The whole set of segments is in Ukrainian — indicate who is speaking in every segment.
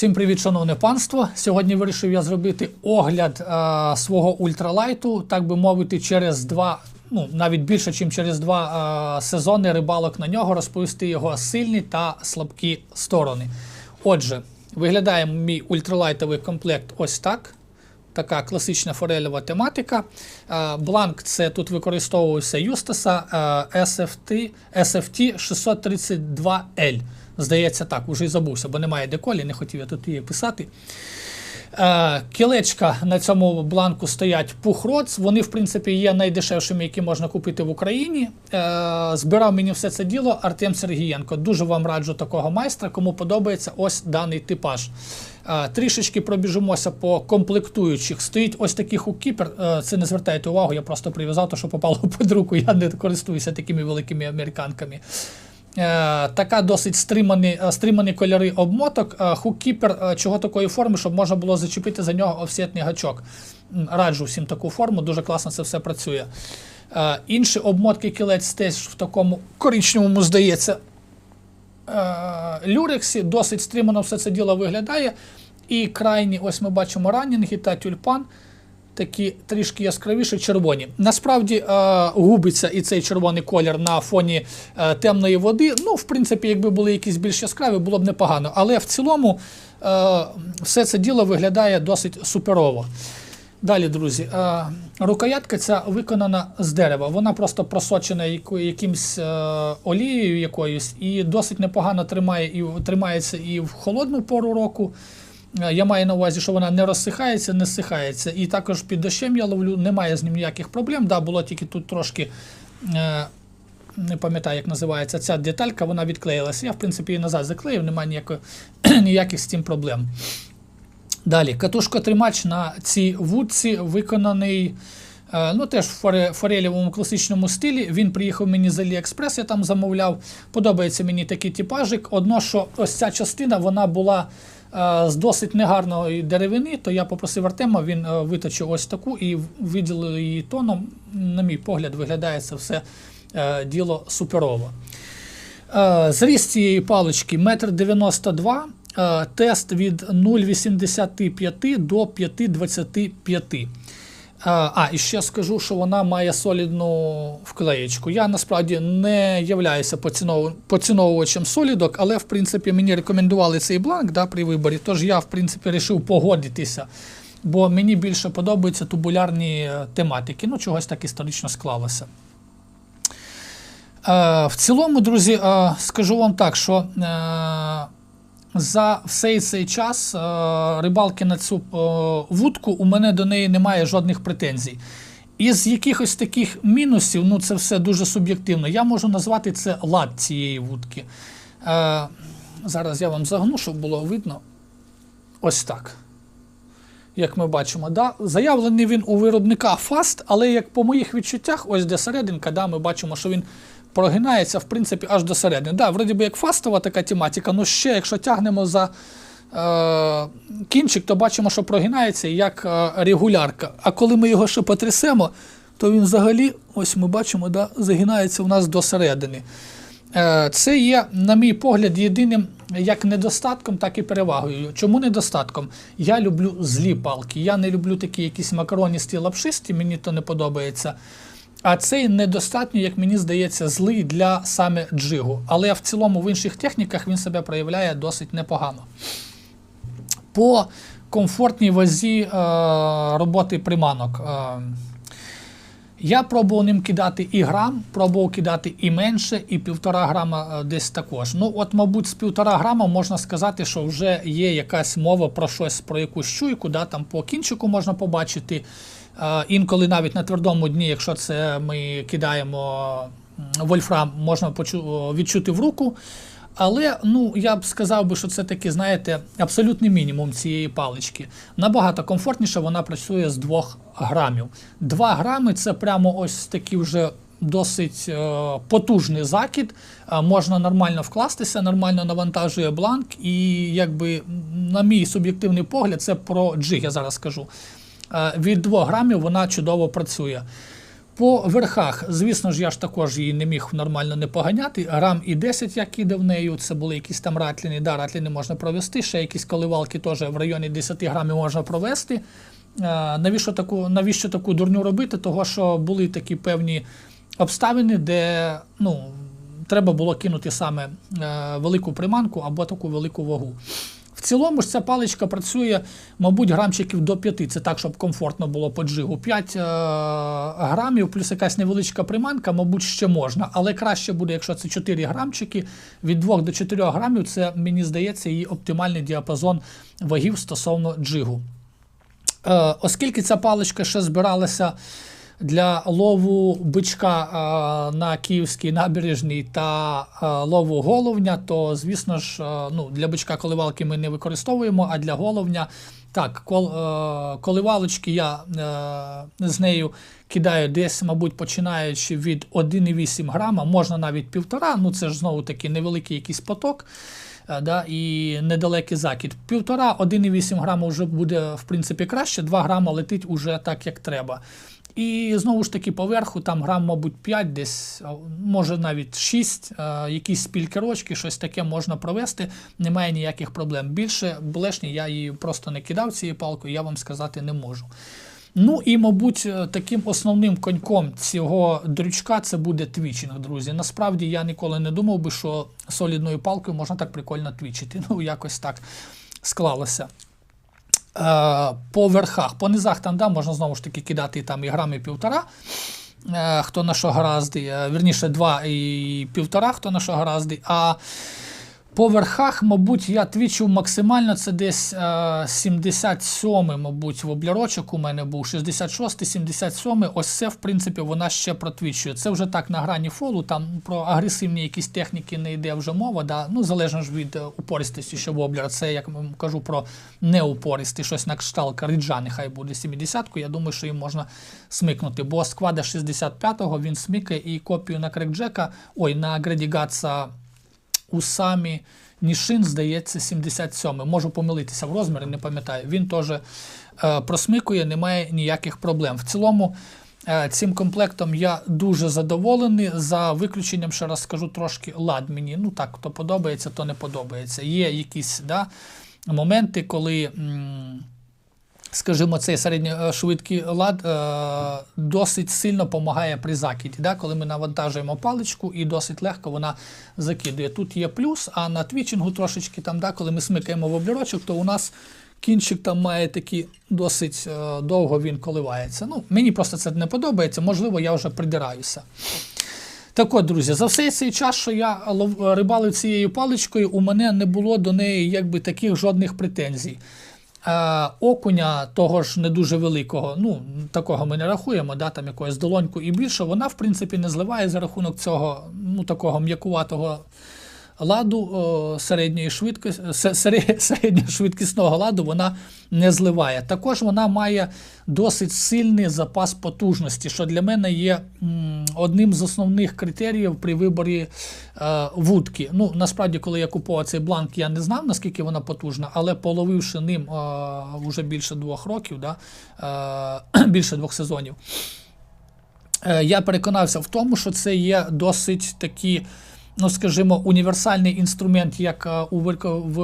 Speaker 1: Всім привіт, шановне панство. Сьогодні вирішив я зробити огляд е, свого ультралайту, так би мовити, через два, ну навіть більше, ніж через два е, сезони рибалок на нього, розповісти його сильні та слабкі сторони. Отже, виглядає мій ультралайтовий комплект ось так. Така класична форельова тематика. Е, Бланк це тут використовувався Юстаса SFT, SFT 632L. Здається, так, уже й забувся, бо немає деколі, не хотів я тут її писати. Е, Кілечка на цьому бланку стоять Пухроц. Вони, в принципі, є найдешевшими, які можна купити в Україні. Е, Збирав мені все це діло Артем Сергієнко. Дуже вам раджу такого майстра, кому подобається ось даний типаж. Е, Трішечки пробіжимося по комплектуючих. Стоїть ось такий хуккіпер. Це не звертайте увагу, я просто прив'язав, то що попало під руку. Я не користуюся такими великими американками. Е, Така досить стримані, е, стримані кольори обмоток. Е, Хуккіпер чого такої форми, щоб можна було зачепити за нього офсетний гачок. Раджу всім таку форму, дуже класно це все працює. Інші обмотки кілець теж в такому коричневому, здається, люрексі, досить стримано все це діло виглядає. І крайні, ось ми бачимо ранінги та тюльпан. Такі трішки яскравіші червоні. Насправді е, губиться і цей червоний колір на фоні е, темної води. Ну, в принципі, якби були якісь більш яскраві, було б непогано. Але в цілому е, все це діло виглядає досить суперово. Далі, друзі, рукоятка ця виконана з дерева. Вона просто просочена якимсь олією якоюсь і досить непогано тримає і тримається і в холодну пору року. Е, Я маю на увазі, що вона не розсихається, не сихається. І також під дощем я ловлю, немає з ним ніяких проблем. Да, було тільки тут трошки. Е, не пам'ятаю, як називається ця деталька, вона відклеїлася. Я, в принципі, її назад заклеїв, немає ніякої, ніяких з цим проблем. Далі, катушкотримач на цій вудці виконаний. е, Ну, теж в форе- форелєвому класичному стилі. Він приїхав мені з AliExpress, я там замовляв. Подобається мені такий типажик. Одно, що ось ця частина вона була з досить негарної деревини, то я попросив Артема, він е, виточив ось таку і виділив її тоном. На мій погляд, виглядає це все е, діло суперово. Е, Зріст цієї палички 1,92 м, е, тест від 0,85 до 5,25. А, і ще скажу, що вона має солідну вклеєчку. Я насправді не являюся поцінов- поціновувачем солідок, але в принципі мені рекомендували цей бланк да, при виборі. Тож я в принципі вирішив погодитися, бо мені більше подобаються тубулярні е, тематики. Ну, чогось так історично склалося. Е, В цілому, друзі, е, скажу вам так, що за всей цей час е, рибалки на цю е, вудку у мене до неї немає жодних претензій. Із якихось таких мінусів, ну це все дуже суб'єктивно. Я можу назвати це лад цієї вудки. Е, Зараз я вам загну, щоб було видно. Ось так. Як ми бачимо, да? заявлений він у виробника фаст, але як по моїх відчуттях, ось де серединка, да, ми бачимо, що він прогинається в принципі аж до середини. Да, вроді би як фастова така тематика, ну ще якщо тягнемо за е, кінчик, то бачимо, що прогинається як е, регулярка. А коли ми його ще потрясемо, то він взагалі, ось ми бачимо, да, загинається у нас до середини. Е, Це є, на мій погляд, єдиним як недостатком, так і перевагою. Чому недостатком? Я люблю злі палки. Я не люблю такі якісь макароністі лапшисті, мені то не подобається. А цей недостатньо, як мені здається, злий для саме джигу. Але в цілому в інших техніках він себе проявляє досить непогано. По комфортній вазі е, роботи приманок. Е, я пробував ним кидати і грам, пробував кидати і менше, і півтора грама е, десь також. Ну, от, мабуть, з півтора грама можна сказати, що вже є якась мова про щось, про якусь чуйку, да, там по кінчику можна побачити. Інколи навіть на твердому дні, якщо це ми кидаємо вольфрам, можна відчути в руку. Але ну я б сказав би, що це таки, знаєте, абсолютний мінімум цієї палички. Набагато комфортніше вона працює з 2 грамів. 2 грами це прямо ось такий вже досить е, потужний закид. Е, можна нормально вкластися, нормально навантажує бланк, і якби, на мій суб'єктивний погляд, це про джиг, я зараз скажу. Е, від 2 грамів вона чудово працює. По верхах, звісно ж, я ж також її не міг нормально не поганяти. Грам і 10 я кидав нею. Це були якісь там ратліни. Да, ратліни можна провести. Ще якісь коливалки теж в районі 10 грамів можна провести. Е, навіщо таку, навіщо таку дурню робити? Того, що були такі певні обставини, де ну, треба було кинути саме е, велику приманку або таку велику вагу. В цілому ж ця паличка працює, мабуть, грамчиків до 5. Це так, щоб комфортно було по джигу. 5 е, грамів плюс якась невеличка приманка, мабуть, ще можна. Але краще буде, якщо це 4 грамчики. Від 2 до 4 грамів це, мені здається, її оптимальний діапазон вагів стосовно джигу. Е, оскільки ця паличка ще збиралася для лову бичка на Київській набережній та лову головня, то, звісно ж, ну, для бичка коливалки ми не використовуємо, а для головня. Так, кол, е, коливалочки я е, з нею кидаю десь, мабуть, починаючи від 1,8 грама, можна навіть півтора, ну це ж знову таки невеликий якийсь поток е, да, і недалекий закид. Півтора, 1,8 грама вже буде в принципі краще, 2 грама летить уже так, як треба. І знову ж таки, поверху там грам, мабуть, 5, десь, може навіть 6, е, якісь спількерочки, щось таке можна провести, немає ніяких проблем. Більше блешні я її просто не кидав цією палкою, я вам сказати не можу. Ну і, мабуть, е, таким основним коньком цього дрючка це буде твічинг, друзі. Насправді я ніколи не думав би, що солідною палкою можна так прикольно твічити. Ну, якось так склалося. Е, по верхах, по низах там да, можна знову ж таки кидати там і грам і півтора. Е, хто на що гаразди, е, вірніше, два і півтора, хто на що гаразди. А по верхах, мабуть, я твічив максимально це десь е, 77 мабуть, воблярочок у мене був, 66 77 Ось це, в принципі, вона ще протвічує. Це вже так на грані фолу, там про агресивні якісь техніки не йде вже мова. Да? Ну, залежно ж від е, упористості, що воблера. Це, як кажу, про неупористий, щось на кшталт кариджа, нехай буде 70-ку. Я думаю, що їм можна смикнути. Бо сквада 65-го він смикає і копію на крекджека, ой, на Гредігатса у самі Нішин, здається, 77 Можу помилитися в розмірі, не пам'ятаю. Він теж е, просмикує, немає ніяких проблем. В цілому, е, цим комплектом я дуже задоволений. За виключенням, ще раз скажу, трошки лад мені. Ну так, то подобається, то не подобається. Є якісь да, моменти, коли. М Скажімо, цей середньошвидкий лад е, досить сильно допомагає при закиді. Да? Коли ми навантажуємо паличку і досить легко вона закидує. Тут є плюс, а на твічингу трошечки, там, да, коли ми смикаємо воблерочок, то у нас кінчик там має такий досить е, довго він коливається. Ну, Мені просто це не подобається, можливо, я вже придираюся. Так от, друзі, за все цей час, що я рибалив цією паличкою, у мене не було до неї якби таких жодних претензій. Е, окуня того ж не дуже великого, ну такого ми не рахуємо, да, там якоїсь долоньку і більше, вона в принципі не зливає за рахунок цього ну такого м'якуватого ладу середньої швидкості, середньошвидкісного ладу вона не зливає. Також вона має досить сильний запас потужності, що для мене є одним з основних критеріїв при виборі е, вудки. Ну, Насправді, коли я купував цей бланк, я не знав, наскільки вона потужна, але половивши ним е, вже більше двох років, да, е, більше двох сезонів, я переконався в тому, що це є досить такі ну скажімо, універсальний інструмент як е, у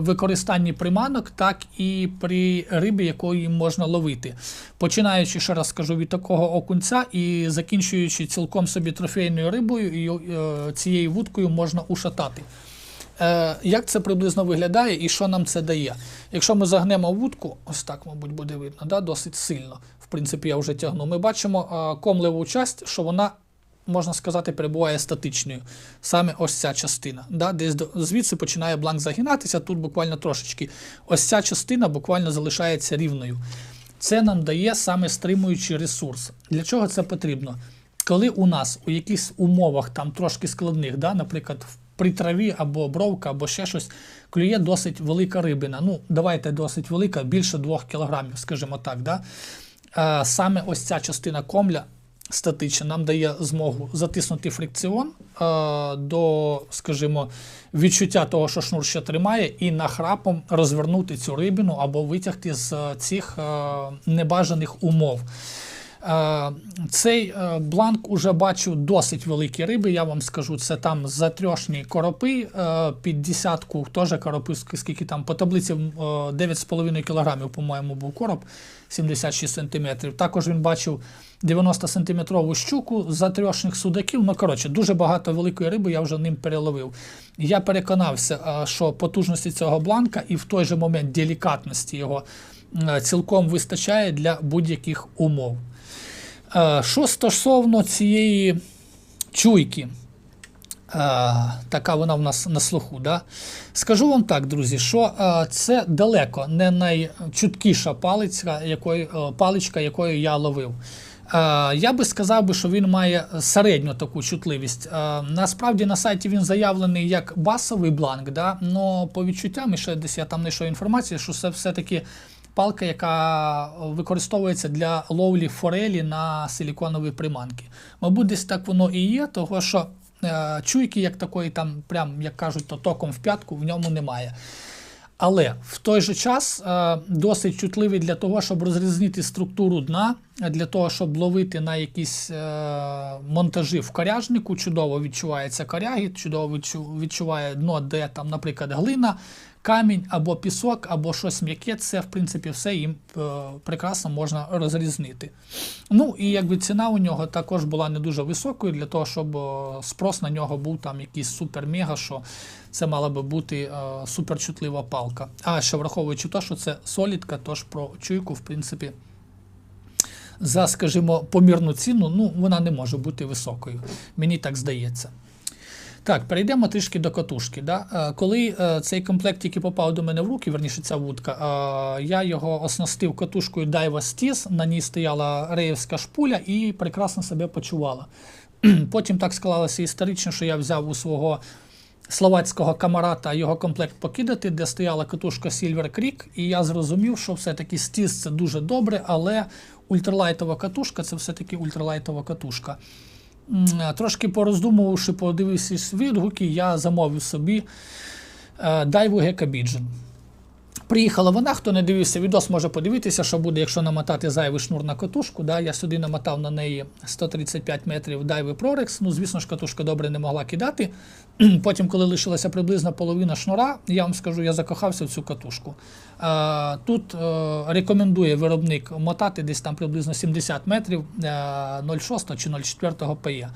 Speaker 1: використанні приманок, так і при рибі, якої можна ловити. Починаючи, ще раз скажу, від такого окунця і закінчуючи цілком собі трофейною рибою, і е, цією вудкою можна ушатати. Е, як це приблизно виглядає і що нам це дає? Якщо ми загнемо вудку, ось так, мабуть, буде видно, да, досить сильно. В принципі, я вже тягну. Ми бачимо комлеву часть, що вона можна сказати, перебуває статичною. Саме ось ця частина. Да? Десь звідси починає бланк загинатися, тут буквально трошечки. Ось ця частина буквально залишається рівною. Це нам дає саме стримуючий ресурс. Для чого це потрібно? Коли у нас у якихось умовах там трошки складних, да, наприклад, при траві або бровка, або ще щось, клює досить велика рибина. Ну, давайте досить велика, більше 2 кг, скажімо так. Да? Саме ось ця частина комля статична нам дає змогу затиснути фрикціон е, до, скажімо, відчуття того, що шнур ще тримає, і нахрапом розвернути цю рибину або витягти з цих е, небажаних умов. Е, Цей е, бланк уже бачу досить великі риби, я вам скажу. Це там затрьошні коропи е, під десятку, теж коропи, скільки там по таблиці е, 9,5 кг, по-моєму, був короб 76 см. Також він бачив 90 сантиметрову щуку за трьошних судаків. Ну, коротше, дуже багато великої риби я вже ним переловив. Я переконався, що потужності цього бланка і в той же момент делікатності його цілком вистачає для будь-яких умов. Е, Що стосовно цієї чуйки, е, така вона в нас на слуху. Да? Скажу вам так, друзі, що е, це далеко не найчуткіша палиця, якою, паличка, якою я ловив. Я би сказав, що він має середню таку чутливість. Насправді на сайті він заявлений як басовий бланк, да? по відчуттям, і ще десь я там знайшов інформацію, що це все-таки палка, яка використовується для ловлі форелі на силіконові приманки. Мабуть, десь так воно і є, того що е, чуйки, як такої, там, прям, як кажуть, то током в п'ятку в ньому немає. Але в той же час е, досить чутливий для того, щоб розрізнити структуру дна, для того, щоб ловити на якісь е, монтажі в коряжнику. Чудово відчувається коряги, чудово відчуває дно, де там, наприклад, глина, камінь або пісок, або щось м'яке. Це, в принципі, все їм е, прекрасно можна розрізнити. Ну і якби ціна у нього також була не дуже високою для того, щоб е, спрос на нього був там якийсь супер-мега, що це мала би бути е, суперчутлива палка. А ще враховуючи те, що це солідка, тож про чуйку, в принципі, за, скажімо, помірну ціну, ну, вона не може бути високою. Мені так здається. Так, перейдемо трішки до катушки. Да? Е, Коли е, цей комплект тільки попав до мене в руки, верніше ця вудка, е, я його оснастив катушкою Daiwa Stiz, на ній стояла реївська шпуля і прекрасно себе почувала. Потім так склалося історично, що я взяв у свого словацького камарата його комплект покидати, де стояла катушка Silver Creek, і я зрозумів, що все-таки стіз це дуже добре, але ультралайтова катушка це все-таки ультралайтова катушка. Трошки пороздумувавши, подивившись відгуки, я замовив собі дайву Гекабіджен. Gecko Pigeon. Приїхала вона, хто не дивився відос, може подивитися, що буде, якщо намотати зайвий шнур на катушку. Да? Я сюди намотав на неї 135 метрів Daiwa Prorex. Ну, звісно ж, катушка добре не могла кидати. Потім, коли лишилася приблизно половина шнура, я вам скажу, я закохався в цю катушку. Е, Тут е, рекомендує виробник мотати десь там приблизно 70 метрів е, 0,6 чи 0,4 PE.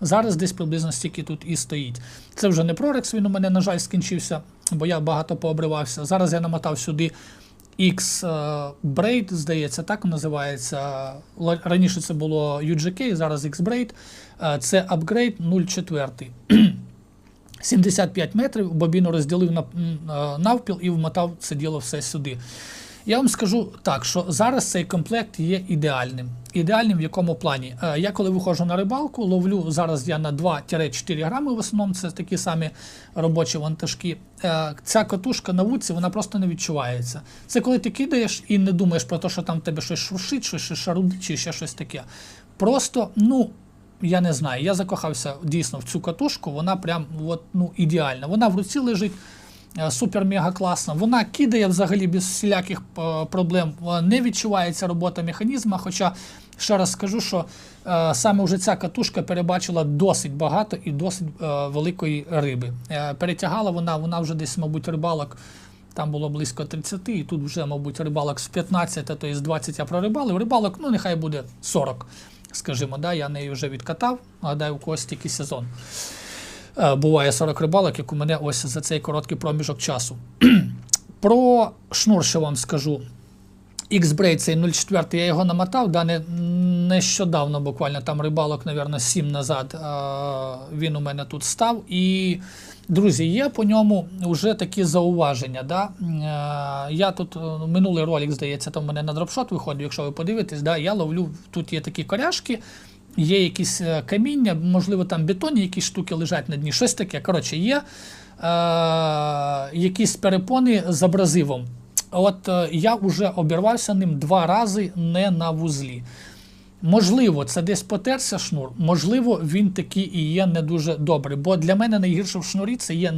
Speaker 1: Зараз десь приблизно стільки тут і стоїть. Це вже не Prorex, він у мене, на жаль, скінчився, бо я багато пообривався. Зараз я намотав сюди X е, здається, так називається. Раніше це було UGK, зараз X Braid. Е, Це апгрейд 0,4. 75 метрів, бобіну розділив на, е, навпіл і вмотав це діло все сюди. Я вам скажу так, що зараз цей комплект є ідеальним. Ідеальним в якому плані? Е, Я коли виходжу на рибалку, ловлю зараз я на 2-4 грами в основному, це такі самі робочі вантажки. Е, Ця катушка на вудці, вона просто не відчувається. Це коли ти кидаєш і не думаєш про те, що там в тебе щось шуршить, щось шарудить чи ще щось таке. Просто, ну, я не знаю, я закохався дійсно в цю катушку, вона прям от, ну, ідеальна. Вона в руці лежить. Е, Супер-мега класна. Вона кидає взагалі без всіляких е, проблем. Не відчувається робота механізму. Хоча ще раз скажу, що е, саме вже ця катушка перебачила досить багато і досить великої риби. Перетягала вона, вона вже десь, мабуть, рибалок. Там було близько 30, і тут вже, мабуть, рибалок з 15, а то і з 20 я прорибалив. Рибалок, ну нехай буде 40, скажімо, да, я неї вже відкатав, гадаю, у когось тільки сезон. Е, Буває 40 рибалок, як у мене ось за цей короткий проміжок часу. Про шнур, що вам скажу. X-Braid цей 0,4 я його намотав, да, не, нещодавно, буквально там рибалок, мабуть, 7 назад е, він у мене тут став. І, друзі, є по ньому вже такі зауваження. Да? Е, я тут минулий ролик, здається, там у мене на дропшот виходив, якщо ви подивитесь, да, я ловлю, тут є такі коряшки, є якісь е, каміння, можливо, там бетонні якісь штуки лежать на дні, щось таке. Коротше, є е, якісь перепони з абразивом. От е, я вже обірвався ним два рази не на вузлі. Можливо, це десь потерся шнур, можливо, він такий і є не дуже добрий. Бо для мене найгірше в шнурі це є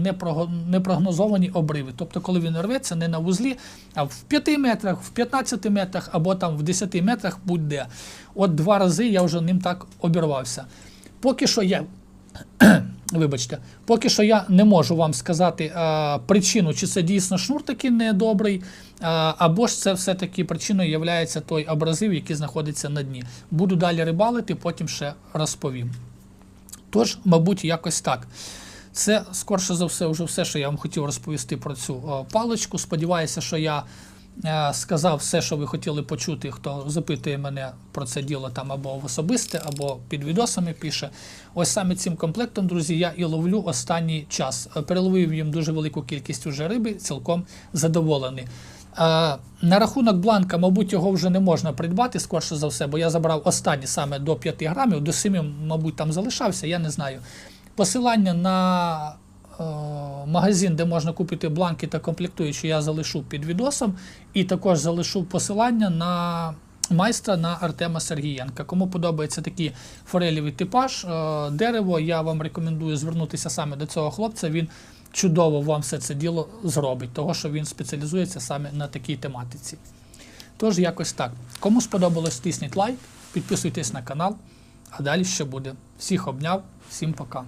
Speaker 1: непрогнозовані обриви. Тобто, коли він рветься не на вузлі, а в 5 метрах, в 15 метрах або там в 10 метрах будь-де. От два рази я вже ним так обірвався. Поки що я Вибачте, поки що я не можу вам сказати е, причину, чи це дійсно шнур такий недобрий, е, або ж це все-таки причиною є той абразив, який знаходиться на дні. Буду далі рибалити, потім ще розповім. Тож, мабуть, якось так. Це скорше за все, вже все, що я вам хотів розповісти про цю о, паличку. Сподіваюся, що я е, сказав все, що ви хотіли почути, хто запитує мене про це діло там або в особисте, або під відосами пише. Ось саме цим комплектом, друзі, я і ловлю останній час. Е, Переловив їм дуже велику кількість уже риби, цілком задоволений. Е, на рахунок бланка, мабуть, його вже не можна придбати, скорше за все, бо я забрав останні саме до 5 грамів, до 7, мабуть, там залишався, я не знаю. Посилання на е, магазин, де можна купити бланки та комплектуючі, я залишу під відосом. І також залишу посилання на майстра на Артема Сергієнка. Кому подобається такий форелівий типаж, е, дерево, я вам рекомендую звернутися саме до цього хлопця. Він чудово вам все це діло зробить, того що він спеціалізується саме на такій тематиці. Тож, якось так. Кому сподобалось, тисніть лайк, підписуйтесь на канал, а далі ще буде. Всіх обняв, всім пока.